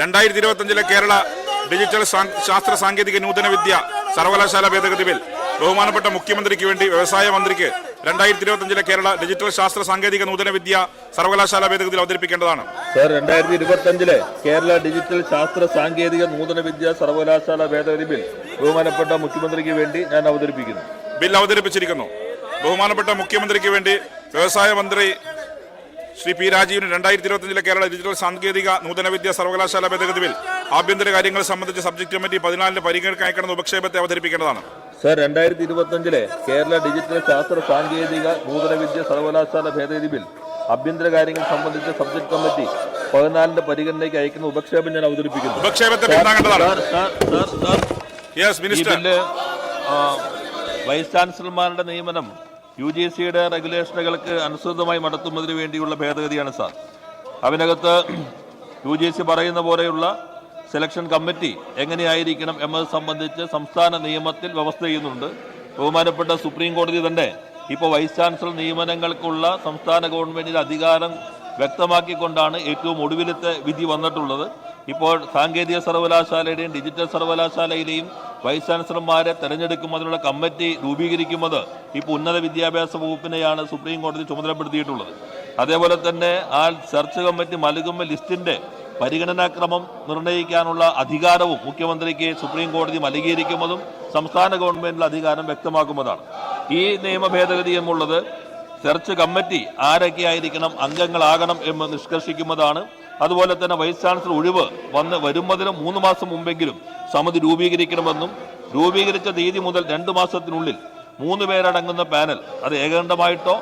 രണ്ടായിരത്തി ഇരുപത്തഞ്ചിലെ കേരള ഡിജിറ്റൽ ശാസ്ത്ര സാങ്കേതിക നൂതന വിദ്യ സർവകലാശാല ഭേദഗതി ബിൽ. ബഹുമാനപ്പെട്ട മുഖ്യമന്ത്രിക്ക് വേണ്ടി വ്യവസായ മന്ത്രിക്ക് രണ്ടായിരത്തി ഇരുപത്തഞ്ചിലെ കേരള ഡിജിറ്റൽ ശാസ്ത്ര സാങ്കേതിക നൂതന വിദ്യ സർവകലാശാല ഭേദഗതിയിൽ അവതരിപ്പിക്കേണ്ടതാണ്. സർ രണ്ടായിരത്തി ഇരുപത്തഞ്ചിലെ കേരള ഡിജിറ്റൽ ശാസ്ത്ര സാങ്കേതിക നൂതന വിദ്യ സർവകലാശാല ഭേദഗതി ബിൽ ബഹുമാനപ്പെട്ട മുഖ്യമന്ത്രിക്ക് വേണ്ടി ഞാൻ അവതരിപ്പിക്കുന്നു. ബിൽ അവതരിപ്പിച്ചിരിക്കുന്നു. ബഹുമാനപ്പെട്ട മുഖ്യമന്ത്രിക്ക് വേണ്ടി വ്യവസായ മന്ത്രി ശ്രീ പി രാജീവിന് രണ്ടായിരത്തി ഇരുപത്തിയഞ്ചിലെ കേരള ഡിജിറ്റൽ സാങ്കേതിക നൂതന വിദ്യ സർവകലാശാല ഭേദഗതി ബിൽ ആഭ്യന്തര കാര്യങ്ങൾ സംബന്ധിച്ച് സബ്ജക്ട് കമ്മിറ്റി പതിനാലിന് പരിഗണിക്കാൻ അയക്കുന്ന ഉപക്ഷേപത്തെ അവതരിപ്പിക്കേണ്ടതാണ്. സർ രണ്ടായിരത്തി ഇരുപത്തിയഞ്ചിലെ കേരള ഡിജിറ്റൽ ശാസ്ത്ര സാങ്കേതിക നൂതന വിദ്യ സർവകലാശാല ഭേദഗതി ബിൽ ആഭ്യന്തര കാര്യങ്ങൾ സംബന്ധിച്ച സബ്ജക്ട് കമ്മിറ്റി പതിനാലിന്റെ പരിഗണനയ്ക്ക് അയക്കുന്ന ഉപക്ഷേപം ഞാൻ അവതരിപ്പിക്കുന്നു. ഉപക്ഷേപത്തെ വൈസ് ചാൻസലർമാരുടെ നിയമനം യു ജി സിയുടെ റെഗുലേഷനുകൾക്ക് അനുസൃതമായി നടത്തുന്നതിന് വേണ്ടിയുള്ള ഭേദഗതിയാണ് സാർ. അതിനകത്ത് യു ജി സി പറയുന്ന പോലെയുള്ള സെലക്ഷൻ കമ്മിറ്റി എങ്ങനെയായിരിക്കണം എന്നത് സംബന്ധിച്ച് സംസ്ഥാന നിയമത്തിൽ വ്യവസ്ഥ ചെയ്യുന്നുണ്ട്. ബഹുമാനപ്പെട്ട സുപ്രീം കോടതി തന്നെ ഇപ്പോൾ വൈസ് ചാൻസലർ നിയമനങ്ങൾക്കുള്ള സംസ്ഥാന ഗവൺമെന്റിന്റെ അധികാരം വ്യക്തമാക്കിക്കൊണ്ടാണ് ഏറ്റവും ഒടുവിലത്തെ വിധി വന്നിട്ടുള്ളത്. ഇപ്പോൾ സാങ്കേതിക സർവകലാശാലയുടെയും ഡിജിറ്റൽ സർവകലാശാലയിലെയും വൈസ് ചാൻസലർമാരെ തെരഞ്ഞെടുക്കുന്നതിനുള്ള കമ്മിറ്റി രൂപീകരിക്കുന്നത് ഇപ്പോൾ ഉന്നത വിദ്യാഭ്യാസ വകുപ്പിനെയാണ് സുപ്രീം കോടതി ചുമതലപ്പെടുത്തിയിട്ടുള്ളത്. അതേപോലെ തന്നെ ആ സെർച്ച് കമ്മിറ്റി നൽകുന്ന ലിസ്റ്റിന്റെ പരിഗണനാക്രമം നിർണയിക്കാനുള്ള അധികാരവും മുഖ്യമന്ത്രിക്ക് സുപ്രീം കോടതി നൽകിയിരിക്കുന്നതും സംസ്ഥാന ഗവൺമെന്റിന്റെ അധികാരം വ്യക്തമാക്കുന്നതാണ്. ഈ നിയമ ഭേദഗതി എന്നുള്ളത് സെർച്ച് കമ്മിറ്റി ആരൊക്കെയായിരിക്കണം അംഗങ്ങളാകണം എന്ന് നിഷ്കർഷിക്കുന്നതാണ്. അതുപോലെ തന്നെ വൈസ് ചാൻസലർ ഒഴിവ് വന്ന് വരുന്നതിന് മൂന്ന് മാസം മുമ്പെങ്കിലും സമിതി രൂപീകരിക്കണമെന്നും രൂപീകരിച്ച തീയതി മുതൽ രണ്ട് മാസത്തിനുള്ളിൽ മൂന്ന് പേരടങ്ങുന്ന പാനൽ അത് ഏകണ്ഠമായിട്ടോ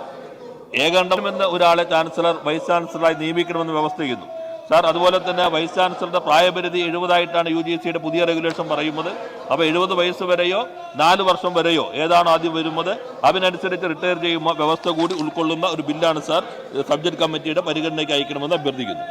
ഏകണ്ഠമെന്ന് ഒരാളെ ചാൻസലർ വൈസ് ചാൻസലറായി നിയമിക്കണമെന്ന് വ്യവസ്ഥ ചെയ്യുന്നു സാർ അതുപോലെ തന്നെ വൈസ് ചാൻസലറുടെ പ്രായപരിധി എഴുപതായിട്ടാണ് യു ജി സിയുടെ പുതിയ റെഗുലേഷൻ പറയുന്നത്. അപ്പോൾ എഴുപത് വയസ്സ് വരെയോ നാല് വർഷം വരെയോ ഏതാണ് ആദ്യം വരുന്നത്? അതിനനുസരിച്ച് റിട്ടയർ ചെയ്യുന്ന വ്യവസ്ഥ കൂടി ഉൾക്കൊള്ളുന്ന ഒരു ബില്ലാണ് സാർ സബ്ജക്ട് കമ്മിറ്റിയുടെ പരിഗണനയ്ക്ക് അയക്കണമെന്ന് അഭ്യർത്ഥിക്കുന്നു.